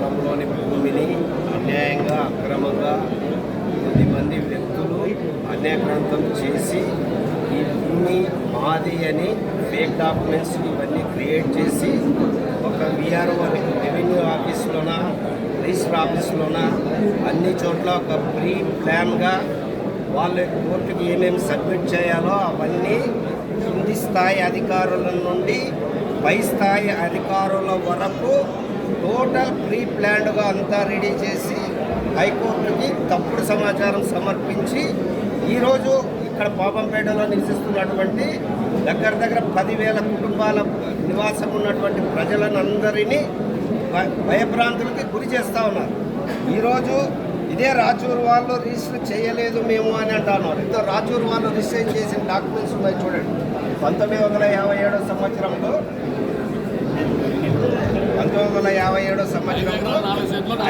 పొలంలోని భూమిని అన్యాయంగా అక్రమంగా కొద్దిమంది వ్యక్తులు అన్యాక్రాంతం చేసి ఈ భూమి మాది అని ఫేక్ డాక్యుమెంట్స్ ఇవన్నీ క్రియేట్ చేసి ఒక విఆర్ఓ రెవెన్యూ ఆఫీస్లోన రిజిస్టర్ ఆఫీస్లోన అన్ని చోట్ల ఒక ప్రీ ప్లాన్గా వాళ్ళ కోర్టుకి ఏమేమి సబ్మిట్ చేయాలో అవన్నీ కింది స్థాయి అధికారుల నుండి పై స్థాయి అధికారుల వరకు టోటల్ ప్రీ ప్లాన్డ్గా అంతా రెడీ చేసి హైకోర్టుకి తప్పుడు సమాచారం సమర్పించి ఈరోజు ఇక్కడ పాపంపేటలో నివసిస్తున్నటువంటి దగ్గర దగ్గర పదివేల కుటుంబాల నివాసం ఉన్నటువంటి ప్రజలను భయభ్రాంతులకి గురి చేస్తూ ఉన్నారు. ఈరోజు ఇదే రాచూరు వాళ్ళు రిజిస్టర్ చేయలేదు మేము అని అంటున్నారు. ఇంత రాచూరు వాళ్ళు రిజిస్టర్ చేసిన డాక్యుమెంట్స్ ఉన్నాయి చూడండి. పంతొమ్మిది వందల యాభై ఏడో సంవత్సరంలో పంతొమ్మిది వందల యాభై ఏడో సంవత్సరంలో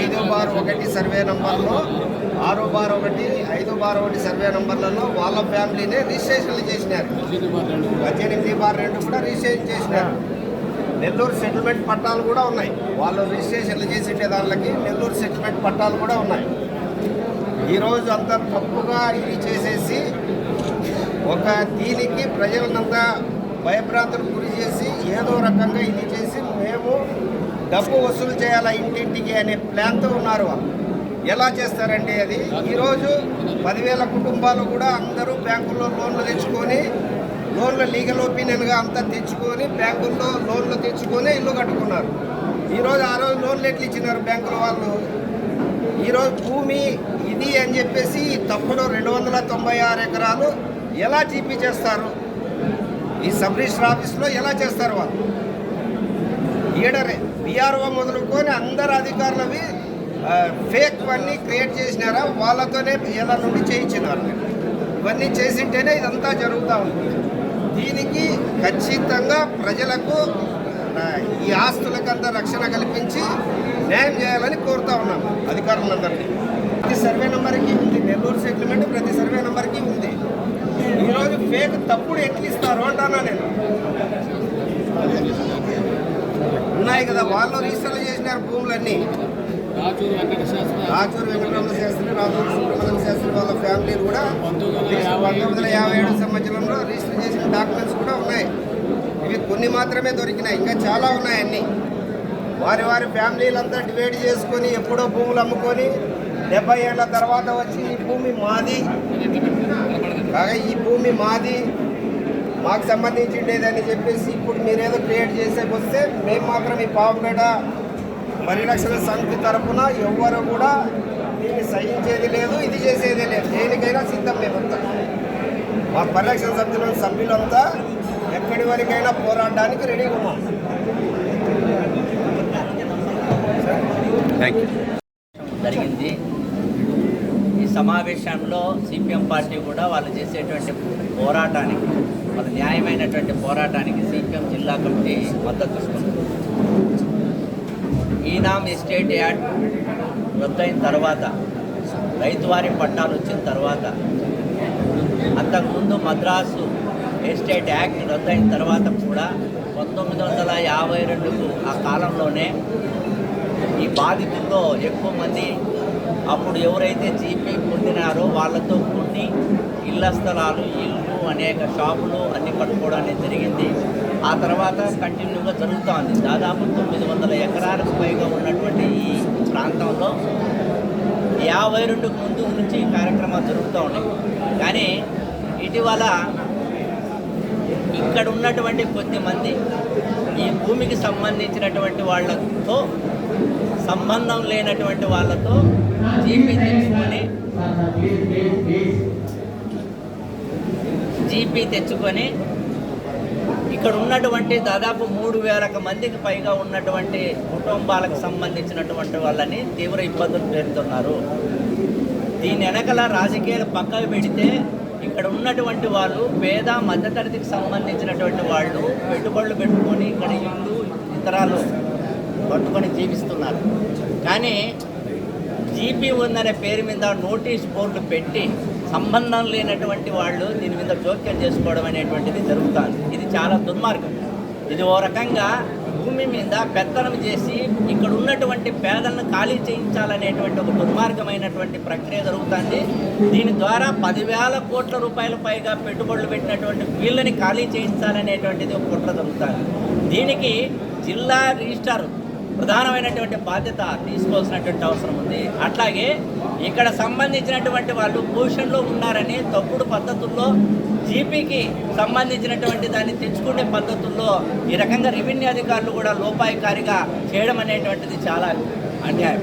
ఐదు బార్ ఒకటి సర్వే నంబర్లో ఆరో బార్ ఒకటి ఐదో బార్ ఒకటి సర్వే నంబర్లలో వాళ్ళ ఫ్యామిలీనే రిజిస్ట్రేషన్లు చేసినారు. పద్దెనిమిది బార్ రెండు కూడా రిజిస్ట్రేషన్ చేసినారు. నెల్లూరు సెటిల్మెంట్ పట్టాలు కూడా ఉన్నాయి. వాళ్ళు రిజిస్ట్రేషన్లు చేసేటే దానికి నెల్లూరు సెటిల్మెంట్ పట్టాలు కూడా ఉన్నాయి. ఈరోజు అంత తప్పుగా ఇది చేసేసి ఒక దీనికి ప్రజలనంతా భయభ్రాంతులకు గురి చేసి ఏదో రకంగా ఇది చేసి మేము డబ్బు వసూలు చేయాలా ఇంటింటికి అనే ప్లాన్తో ఉన్నారు ఎలా చేస్తారంటే అది ఈరోజు పదివేల కుటుంబాలు కూడా అందరూ బ్యాంకుల్లో లోన్లు తెచ్చుకొని లోన్లు లీగల్ ఒపీనియన్గా అంతా తెచ్చుకొని బ్యాంకుల్లో లోన్లు తెచ్చుకొని ఇల్లు కట్టుకున్నారు. ఈరోజు ఆ రోజు లోన్లు ఎట్లు ఇచ్చినారు బ్యాంకుల వాళ్ళు? ఈరోజు భూమి ఇది అని చెప్పేసి తప్పుడు రెండు వందల తొంభై ఆరు ఎకరాలు ఎలా జీపీ చేస్తారు? ఈ సబ్ రిజిస్టర్ ఆఫీస్లో ఎలా చేస్తారు వాళ్ళు? ఈడరే బీఆర్ఓ మొదలుకొని అందరు అధికారులవి ఫేక్ అన్నీ క్రియేట్ చేసినారా? వాళ్ళతోనే ఎలా నుండి చేయించినారు. ఇవన్నీ చేసింటేనే ఇదంతా జరుగుతూ ఉంది. దీనికి ఖచ్చితంగా ప్రజలకు ఈ ఆస్తులకంతా రక్షణ కల్పించి న్యాయం చేయాలని కోరుతా ఉన్నాము అధికారులందరినీ ప్రతి సర్వే నెంబర్కి ఉంది. నెల్లూరు సెటిల్మెంట్ ప్రతి సర్వే నెంబర్కి ఉంది. ఈరోజు ఫేక్ తప్పుడు ఎట్లు ఇస్తారు అంటానా నేను. ఉన్నాయి కదా వాళ్ళు రిజిస్టర్లు చేసినారు భూములన్నీ. రాచూరు వెంకట శాస్త్రి రాచూరు వెంకటరమణ శాస్త్రి రాచూరు సుబ్రహ్మణ్యం శాస్త్రి వాళ్ళ ఫ్యామిలీ కూడా పంతొమ్మిది వందల యాభై ఏడు సంవత్సరంలో రిజిస్టర్ చేసిన డాక్యుమెంట్స్ కూడా ఉన్నాయి. ఇవి కొన్ని మాత్రమే దొరికినాయి ఇంకా చాలా ఉన్నాయి అన్ని. వారి వారి ఫ్యామిలీలంతా డివైడ్ చేసుకొని ఎప్పుడో భూములు అమ్ముకొని డెబ్బై ఏళ్ళ తర్వాత వచ్చి ఈ భూమి మాది. కాగా ఈ భూమి మాది. మాకు సంబంధించిండేదని చెప్పేసి ఇప్పుడు మీరేదో క్రియేట్ చేసేకి వస్తే మేము మాత్రం ఈ పావుపేట పరిరక్షణ సమితి తరఫున ఎవ్వరు కూడా దీన్ని సహించేది లేదు ఇది చేసేది లేదు. దేనికైనా సిద్ధం మేమంతా మా పరిరక్షణ సమితిలో సభ్యులంతా ఎక్కడి వరకైనా పోరాడడానికి రెడీగా ఉన్నాం. జరిగింది. సమావేశంలో సిపిఎం పార్టీ కూడా వాళ్ళు చేసేటువంటి పోరాటానికి వాళ్ళ న్యాయమైనటువంటి పోరాటానికి సిపిఎం జిల్లా కమిటీ మద్దతు ఇస్తుంది. ఈనాం ఎస్టేట్ యాక్ట్ రద్దయిన తర్వాత రైతువారి పట్టాలు వచ్చిన తర్వాత అంతకుముందు మద్రాసు ఎస్టేట్ యాక్ట్ రద్దయిన తర్వాత కూడా పంతొమ్మిది వందల యాభై రెండుకు ఆ కాలంలోనే ఈ బాధితుల్లో ఎక్కువ మంది అప్పుడు ఎవరైతే జీపీ పొందినారో వాళ్ళతో కొన్ని ఇళ్ళ స్థలాలు ఇల్లు అనేక షాపులు అన్ని కట్టుకోవడానికి జరిగింది. ఆ తర్వాత కంటిన్యూగా జరుగుతోంది. దాదాపు తొమ్మిది వందల ఎకరాలకు పైగా ఉన్నటువంటి ఈ ప్రాంతంలో యాభై రెండుకు ముందు నుంచి కార్యక్రమాలు జరుగుతూ ఉన్నాయి. కానీ ఇటీవల ఇక్కడ ఉన్నటువంటి కొద్దిమంది ఈ భూమికి సంబంధించినటువంటి వాళ్ళతో సంబంధం లేనటువంటి వాళ్ళతో జీపీ తెచ్చుకొని జీపీ తెచ్చుకొని ఇక్కడ ఉన్నటువంటి దాదాపు మూడు వేలకు మందికి పైగా ఉన్నటువంటి కుటుంబాలకు సంబంధించినటువంటి వాళ్ళని తీవ్ర ఇబ్బందులు పెడుతున్నారు. దీని వెనకల రాజకీయాలు పక్కకు పెడితే ఇక్కడ ఉన్నటువంటి వాళ్ళు పేద మధ్యతరగతికి సంబంధించినటువంటి వాళ్ళు పెట్టుబడులు పెట్టుకొని ఇక్కడ ఇల్లు ఇతరాలు పట్టుకొని జీవిస్తున్నారు. కానీ జీపీ ఉందనే పేరు మీద నోటీస్ బోర్డు పెట్టి సంబంధం లేనటువంటి వాళ్ళు దీని మీద జోక్యం చేసుకోవడం అనేటువంటిది జరుగుతుంది. ఇది చాలా దుర్మార్గం. ఇది ఓ రకంగా భూమి మీద పెత్తనం చేసి ఇక్కడ ఉన్నటువంటి పేదలను ఖాళీ చేయించాలనేటువంటి ఒక దుర్మార్గమైనటువంటి ప్రక్రియ జరుగుతుంది. దీని ద్వారా పదివేల కోట్ల రూపాయల పైగా పెట్టుబడులు పెట్టినటువంటి వీళ్ళని ఖాళీ చేయించాలనేటువంటిది ఒక కుట్ర జరుగుతుంది. దీనికి జిల్లా రిజిస్టార్ ప్రధానమైనటువంటి బాధ్యత తీసుకోవాల్సినటువంటి అవసరం ఉంది. అట్లాగే ఇక్కడ సంబంధించినటువంటి వాళ్ళు పొజిషన్లో ఉన్నారని తప్పుడు పద్ధతుల్లో జీపీకి సంబంధించినటువంటి దాన్ని తెచ్చుకునే పద్ధతుల్లో ఈ రకంగా రెవెన్యూ అధికారులు కూడా లోపాయికారిగా చేయడం అనేటువంటిది చాలా అన్యాయం.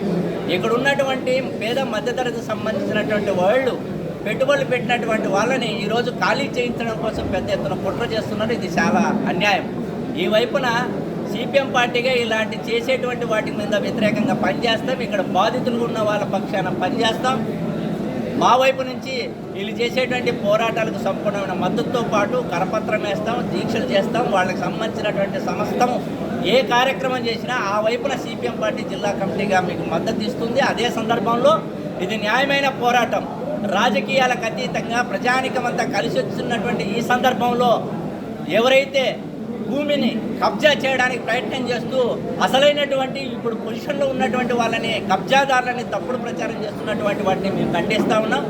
ఇక్కడ ఉన్నటువంటి పేద మధ్యతరగతి సంబంధించినటువంటి వాళ్ళు పెట్టుబడులు పెట్టినటువంటి వాళ్ళని ఈరోజు ఖాళీ చేయించడం కోసం పెద్ద ఎత్తున కుట్ర చేస్తున్నారు. ఇది చాలా అన్యాయం. ఈ వైపున సిపిఎం పార్టీగా ఇలాంటి చేసేటువంటి వాటి మీద వ్యతిరేకంగా పనిచేస్తాం. ఇక్కడ బాధితులు ఉన్న వాళ్ళ పక్షాన పనిచేస్తాం. మా వైపు నుంచి వీళ్ళు చేసేటువంటి పోరాటాలకు సంపూర్ణమైన మద్దతుతో పాటు కరపత్రం వేస్తాం దీక్షలు చేస్తాం. వాళ్ళకి సంబంధించినటువంటి సమస్తము ఏ కార్యక్రమం చేసినా ఆ వైపున సిపిఎం పార్టీ జిల్లా కమిటీగా మీకు మద్దతు ఇస్తుంది. అదే సందర్భంలో ఇది న్యాయమైన పోరాటం. రాజకీయాలకు అతీతంగా ప్రజానికమంతా కలిసి వచ్చినటువంటి ఈ సందర్భంలో ఎవరైతే భూమిని కబ్జా చేయడానికి ప్రయత్నం చేస్తూ అసలైనటువంటి ఇప్పుడు పొజిషన్లో ఉన్నటువంటి వాళ్ళని కబ్జాదారులని తప్పుడు ప్రచారం చేస్తున్నటువంటి వాటిని మేము ఖండిస్తా ఉన్నాం.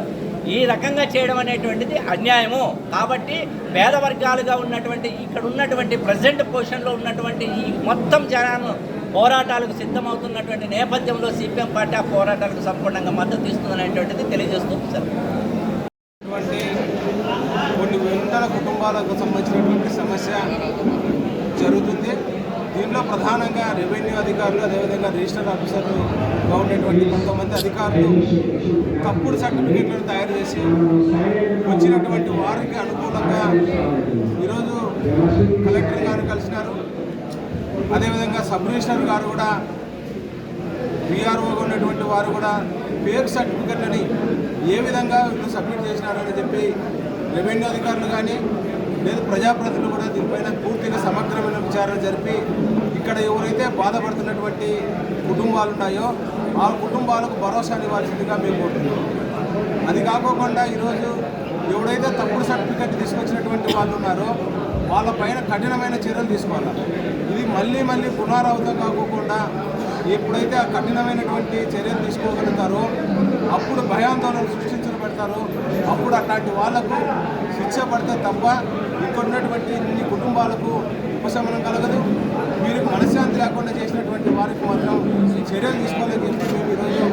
ఈ రకంగా చేయడం అనేటువంటిది అన్యాయము. కాబట్టి పేద వర్గాలుగా ఉన్నటువంటి ఇక్కడ ఉన్నటువంటి ప్రజెంట్ పొజిషన్లో ఉన్నటువంటి ఈ మొత్తం జనాన్ని పోరాటాలకు సిద్ధమవుతున్నటువంటి నేపథ్యంలో సిపిఎం పార్టీ ఆ పోరాటాలకు సంపూర్ణంగా మద్దతు ఇస్తుందనేటువంటిది తెలియజేస్తుంది సార్ ఇటువంటి కొన్ని వందల కుటుంబాలకు సంబంధించినటువంటి సమస్య జరుగుతుంది. దీనిలో ప్రధానంగా రెవెన్యూ అధికారులు అదేవిధంగా రిజిస్టర్ ఆఫీసర్లు ఉన్నటువంటి కొంతమంది అధికారులు తప్పుడు సర్టిఫికెట్లను తయారు చేసి వచ్చినటువంటి వారికి అనుకూలంగా ఈరోజు కలెక్టర్ గారు కలిసినారు. అదేవిధంగా సబ్ రిజిస్టర్ గారు కూడా విఆర్ఓగా ఉన్నటువంటి వారు కూడా పేరు సర్టిఫికెట్లని ఏ విధంగా వీళ్ళు సబ్మిట్ చేసినారని చెప్పి రెవెన్యూ అధికారులు కానీ లేదు ప్రజాప్రతినిధులు కూడా దీనిపైన పూర్తిగా సమగ్రమైన విచారణ జరిపి ఇక్కడ ఎవరైతే బాధపడుతున్నటువంటి కుటుంబాలు ఉన్నాయో ఆ కుటుంబాలకు భరోసా ఇవ్వాల్సిందిగా మేము కోరుతున్నాం. అది కాకోకుండా ఈరోజు ఎవడైతే తప్పుడు సర్టిఫికెట్ తీసుకొచ్చినటువంటి వాళ్ళు ఉన్నారో వాళ్ళపైన కఠినమైన చర్యలు తీసుకోవాలి. ఇది మళ్ళీ మళ్ళీ పునరావృతం కాకోకుండా ఎప్పుడైతే ఆ కఠినమైనటువంటి చర్యలు తీసుకోగలుగుతారో అప్పుడు భయాందోళన సృష్టించ పెడతారో. అప్పుడు అట్లాంటి వాళ్ళకు శిక్ష పడితే తప్ప ఇక్కడ ఉన్నటువంటి ఇన్ని కుటుంబాలకు ఉపశమనం కలగదు. వీరికి మనశ్శాంతి లేకుండా చేసినటువంటి వారికి మాత్రం చర్యలు తీసుకోవాలని చెప్పి మేము ఈరోజు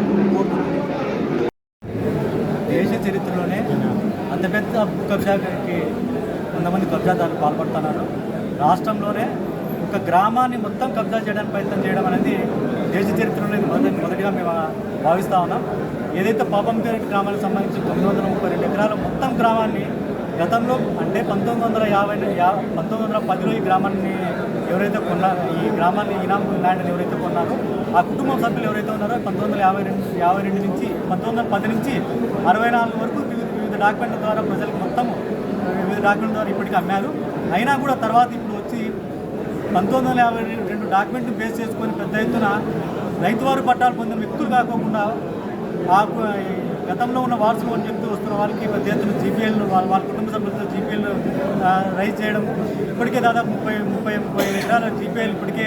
దేశ చరిత్రలోనే అంత పెద్ద భూ కబ్జాకి కొంతమంది కబ్జాదారులు పాల్పడుతున్నారు. రాష్ట్రంలోనే ఒక గ్రామాన్ని మొత్తం కబ్జా చేయడానికి ప్రయత్నం చేయడం అనేది దేశ చరిత్రలో మొదటి మొదటిగా మేము భావిస్తా ఉన్నాం. ఏదైతే పాపంపేట గ్రామానికి సంబంధించి తొమ్మిది వందల ముప్పై రెండు ఎకరాల మొత్తం గ్రామాన్ని గతంలో అంటే పంతొమ్మిది వందల యాభై యా పంతొమ్మిది వందల పదిలో ఈ గ్రామాన్ని ఎవరైతే కొన్నారో ఈ గ్రామాన్ని ఇనాం ల్యాండ్ని ఎవరైతే కొన్నారో ఆ కుటుంబ సభ్యులు ఎవరైతే ఉన్నారో పంతొమ్మిది వందల యాభై రెండు యాభై రెండు నుంచి పంతొమ్మిది వందల పది నుంచి అరవై నాలుగు వరకు వివిధ వివిధ డాక్యుమెంట్ల ద్వారా ప్రజలకు మొత్తం వివిధ డాక్యుమెంట్ ద్వారా ఇప్పటికీ అమ్మారు. అయినా కూడా తర్వాత ఇప్పుడు వచ్చి పంతొమ్మిది వందల యాభై రెండు డాక్యుమెంట్లు బేస్ చేసుకొని పెద్ద ఎత్తున రైతువారు పట్టాలు పొందిన వ్యక్తులు కాకుండా ఆ ఈ గతంలో ఉన్న వారసులు అని చెప్తూ వస్తున్న వారికి చేతులు జీపీఎల్ వాళ్ళ వాళ్ళ కుటుంబ సభ్యులతో జీపీఎల్ రైజ్ చేయడం. ఇప్పటికే దాదాపు ముప్పై ముప్పై ముప్పై ఎకరాల జీపీఎల్ ఇప్పటికే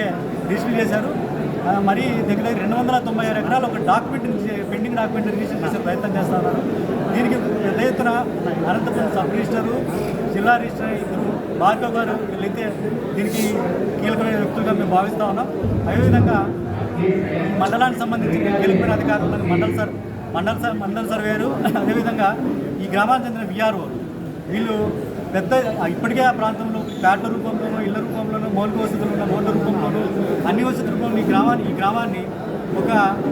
రిజిస్టర్ చేశారు. మరి దగ్గర దగ్గర రెండు వందల తొంభై ఆరు ఎకరాలు ఒక డాక్యుమెంట్ పెండింగ్ డాక్యుమెంట్ రిజిస్టర్ చేసే ప్రయత్నం చేస్తున్నారు దీనికి పెద్ద ఎత్తున అనంతపురం సబ్ రిజిస్టరు జిల్లా రిజిస్టర్ ఇద్దరు భార్గవ్ గారు వీళ్ళైతే దీనికి కీలకమైన వ్యక్తులుగా మేము భావిస్తూ ఉన్నాం. అదేవిధంగా మండలానికి సంబంధించి గెలుపున అధికారులు మండల మండల్ మండల మండల్ మండల సర్వేరు అదేవిధంగా ఈ గ్రామానికి చెందిన విఆర్ఓ వీళ్ళు పెద్ద ఇప్పటికే ఆ ప్రాంతంలో ఫ్లాట్ల రూపంలోనూ ఇళ్ళ రూపంలోనూ మౌలిక వసతులు ఉన్న రోడ్ల రూపంలోనూ అన్ని వసతుల రూపంలో ఈ గ్రామాన్ని ఈ గ్రామాన్ని ఒక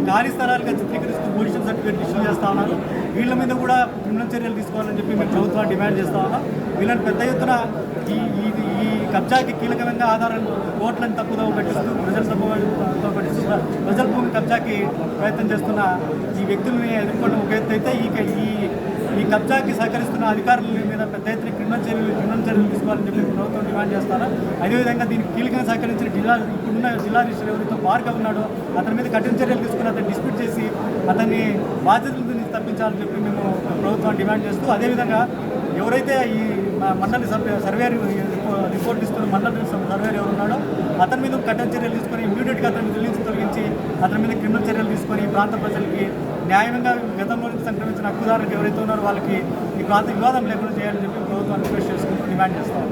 ఖాళీ స్థలాలుగా చిత్రీకరిస్తూ పొజిషన్ సర్టిఫికేట్ ఇష్యూ చేస్తా ఉన్నారు. వీళ్ళ మీద కూడా క్రిమినల్ చర్యలు తీసుకోవాలని చెప్పి మేము ప్రభుత్వాన్ని డిమాండ్ చేస్తా ఉన్నాం. వీళ్ళని పెద్ద ఎత్తున ఈ ఈ కబ్జాకి కీలకమైన ఆధారం కోట్లను తప్పుదో పట్టిస్తూ ప్రజల తప్పుదో పట్టిస్తున్న ప్రజల భూమి కబ్జాకి ప్రయత్నం చేస్తున్న ఈ వ్యక్తుల్ని ఎదుర్కొన్న ఒక ఎత్తు అయితే ఈ ఈ కబ్జాకి సహకరిస్తున్న అధికారుల మీద పెద్ద ఎత్తున క్రిమినల్ చర్యలు క్రిమినల్ చర్యలు తీసుకోవాలని చెప్పి ప్రభుత్వం డిమాండ్ చేస్తారా? అదేవిధంగా దీనికి కీలకంగా సహకరించిన జిల్లా ఇప్పుడున్న జిల్లా రిజిస్టర్ ఎవరితో బార్గా ఉన్నాడో అతని మీద కఠిన చర్యలు తీసుకుని అతను డిస్ప్యూట్ చేసి అతన్ని బాధ్యతల నుంచి తప్పించాలని చెప్పి మేము ప్రభుత్వాన్ని డిమాండ్ చేస్తూ అదేవిధంగా ఎవరైతే ఈ మండలి సర్వే సర్వేర్ రిపోర్ట్ ఇస్తున్న మండలి సర్వేర్ ఎవరున్నాడో అతని మీద కఠిన చర్యలు తీసుకొని ఇమ్మీడియట్గా అతని మీద తొలగించి అతని మీద క్రిమినల్ చర్యలు తీసుకొని ఈ ప్రాంత ప్రజలకి న్యాయంగా గతంలో సంక్రమించిన హక్కుదారులకు ఎవరైతే ఉన్నారో వాళ్ళకి ఈ ప్రాంత వివాదం లేకుండా చేయాలని చెప్పి ప్రభుత్వాన్ని రిక్వెస్ట్ చేసుకుంటూ డిమాండ్ చేస్తాం